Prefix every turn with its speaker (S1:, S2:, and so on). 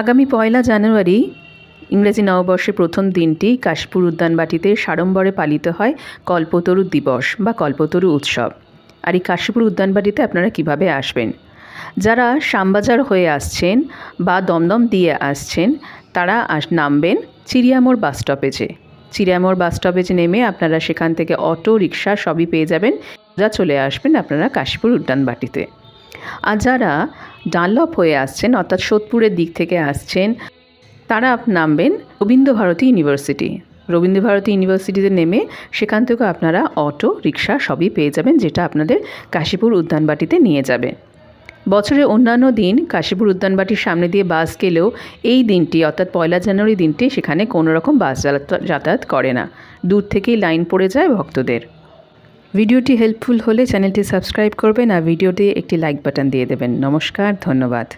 S1: আগামী পয়লা জানুয়ারি ইংরেজি নববর্ষের প্রথম দিনটি কাশপুর উদ্যানবাটিতে সাড়ম্বরে পালিত হয় কল্পতরু দিবস বা কল্পতরু উৎসব। আর এই কাশীপুর উদ্যানবাটিতে আপনারা কীভাবে আসবেন? যারা শ্যামবাজার হয়ে আসছেন বা দমদম দিয়ে আসছেন, তারা আস নামবেন চিড়িয়ামোড় বাস স্টপেজে। চিড়িয়ামোড় বাস স্টপেজে নেমে আপনারা সেখান থেকে অটো রিক্সা সবই পেয়ে যাবেন। যা চলে আসবেন আপনারা কাশীপুর উদ্যানবাটিতে। আর যারা ডানলপ হয়ে আসছেন, অর্থাৎ সোদপুরের দিক থেকে আসছেন, তারা নামবেন রবীন্দ্রভারতী ইউনিভার্সিটি। রবীন্দ্রভারতী ইউনিভার্সিটিতে নেমে সেখান থেকে আপনারা অটো, রিক্সা সবই পেয়ে যাবেন, যেটা আপনাদের কাশীপুর উদ্যানবাটিতে নিয়ে যাবে। বছরের অন্যান্য দিন কাশীপুর উদ্যানবাটির সামনে দিয়ে বাস গেলেও এই দিনটি, অর্থাৎ পয়লা জানুয়ারি দিনটি, সেখানে কোনো রকম বাস যাতায়াত করে না। দূর থেকেই লাইন পড়ে যায় ভক্তদের। ভিডিওটি হেল্পফুল হলে চ্যানেলটি সাবস্ক্রাইব করবেন আর ভিডিওতে একটি লাইক বাটন দিয়ে দেবেন। নমস্কার, ধন্যবাদ।